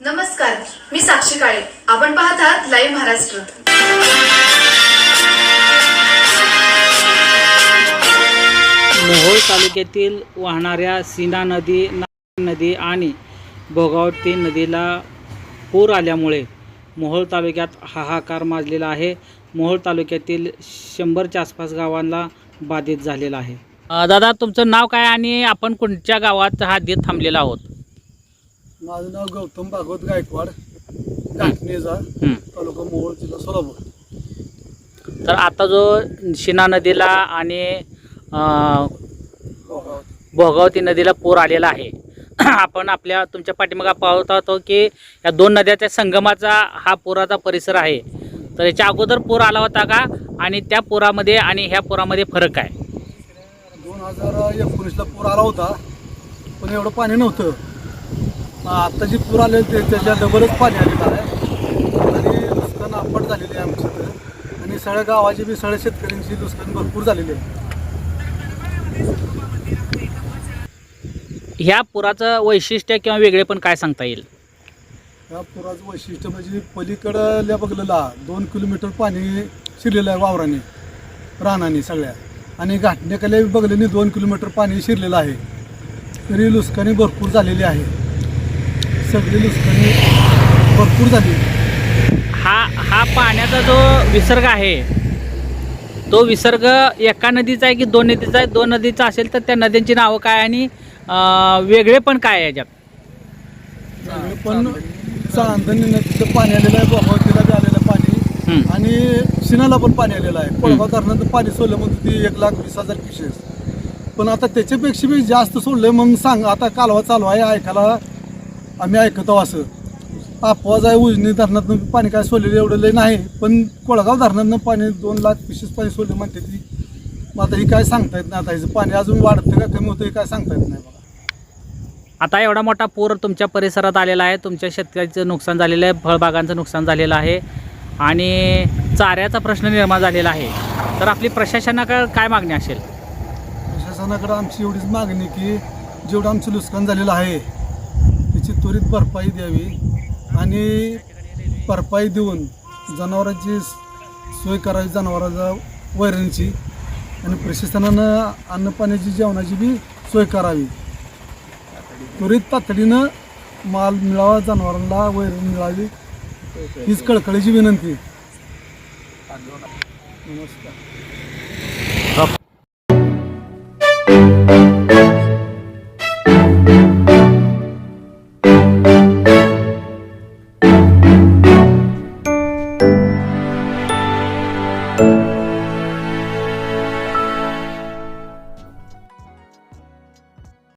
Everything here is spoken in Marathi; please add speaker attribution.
Speaker 1: नमस्कार मी साक्षी काळे. आपण पाहत आहात लाईव्ह महाराष्ट्र.
Speaker 2: मोहोळ तालुक्यातील वाहणाऱ्या सीना नदी नदी आणि भोगावती नदीला पूर आल्यामुळे मोहोळ तालुक्यात हाहाकार माजलेला आहे. मोहोळ तालुक्यातील शंभरच्या आसपास गावांना बाधित झालेला आहे. दादा तुमचं नाव काय आणि आपण कोणत्या गावात हा देत थांबलेला आहोत?
Speaker 3: माझं नाव गौतम भागवत गायकवाड घाटणेजा. तालुका मोहोळ जिल्हा सोलापूर.
Speaker 2: तर आता जो शिना नदीला आणि अ, भोगावती. नदीला पूर आलेला आहे. आपण आपल्या तुमच्या पाठीमागा पाहत होतो की या दोन नद्याच्या संगमाचा हा पुराचा परिसर आहे. तर याच्या अगोदर पूर आला होता का? आणि त्या पुरामध्ये आणि ह्या पुरामध्ये फरक आहे
Speaker 3: दोन हजार एकोणीसला पूर आला होता पण एवढं पाणी नव्हतं. मग आता जे पूर आले ते त्याच्या डबलच पाणी आलेलं आहे. आणि नुकसान आपट झालेली आहे आमच्या आणि सगळ्या गावाची बी सगळ्या शेतकऱ्यांची नुकसान भरपूर झालेली आहे.
Speaker 2: ह्या पुराचं वैशिष्ट्य किंवा वेगळे पण काय सांगता येईल?
Speaker 3: या पुराचं वैशिष्ट्य म्हणजे पलीकडल्या बघलेला दोन किलोमीटर पाणी शिरलेलं आहे वावराने रानाने सगळ्या. आणि घाटणेकडे बघलेने दोन किलोमीटर पाणी शिरलेलं आहे. तरी लुसकानी भरपूर झालेली आहे. सगळी भरपूर झाली.
Speaker 2: हा हा पाण्याचा जो विसर्ग आहे तो विसर्ग एका नदीचा आहे की दोन नदीचा आहे? दोन नदीचा असेल तर त्या नद्यांची नावं काय आणि वेगळे पण काय आहे याच्यात?
Speaker 3: पण चांदणी नदीचं पाणी आलेलं आहे भगवतीला बी आलेलं पाणी. आणि शिनाला पण पाणी आलेलं आहे. कोळगाव धरणात पाणी सोडलं म्हणतो ती एक लाख वीस हजार पिशेस पण आता त्याच्यापेक्षा बी जास्त सोडलं मग सांग आता कालवा चालू आहे ऐकायला आम्ही ऐकतो असं. आपोआज आहे उजनी धरणातनं पाणी काय सोडलेलं एवढं लय नाही पण कोळगाव धरणातनं पाणी दोन लाख पिशेस पाणी सोडलं म्हणते ती. मग आता ही काय सांगता येत नाही आता ह्याचं पाणी अजून वाढतं का कमी होतं हे काय सांगता येत नाही बघा.
Speaker 2: आता एवढा मोठा पूर तुमच्या परिसरात आलेला आहे तुमच्या शेतकऱ्याचं नुकसान झालेलं आहे फळबागांचं नुकसान झालेलं आहे आणि चाऱ्याचा प्रश्न निर्माण झालेला आहे. तर आपली प्रशासनाकडे काय मागणी असेल?
Speaker 3: प्रशासनाकडे आमची एवढीच मागणी की जेवढं आमचं नुकसान झालेलं आहे त्वरित भरपाई द्यावी आणि भरपाई देऊन जनावरांची सोय करावी जनावरांचा वैरणीची आणि प्रशासनानं अन्नपाण्याची जेवणाची बी सोय करावी. त्वरित तातडीनं माल मिळावा जनावरांना वैरण मिळावी हीच कळकळीची विनंती. नमस्कार.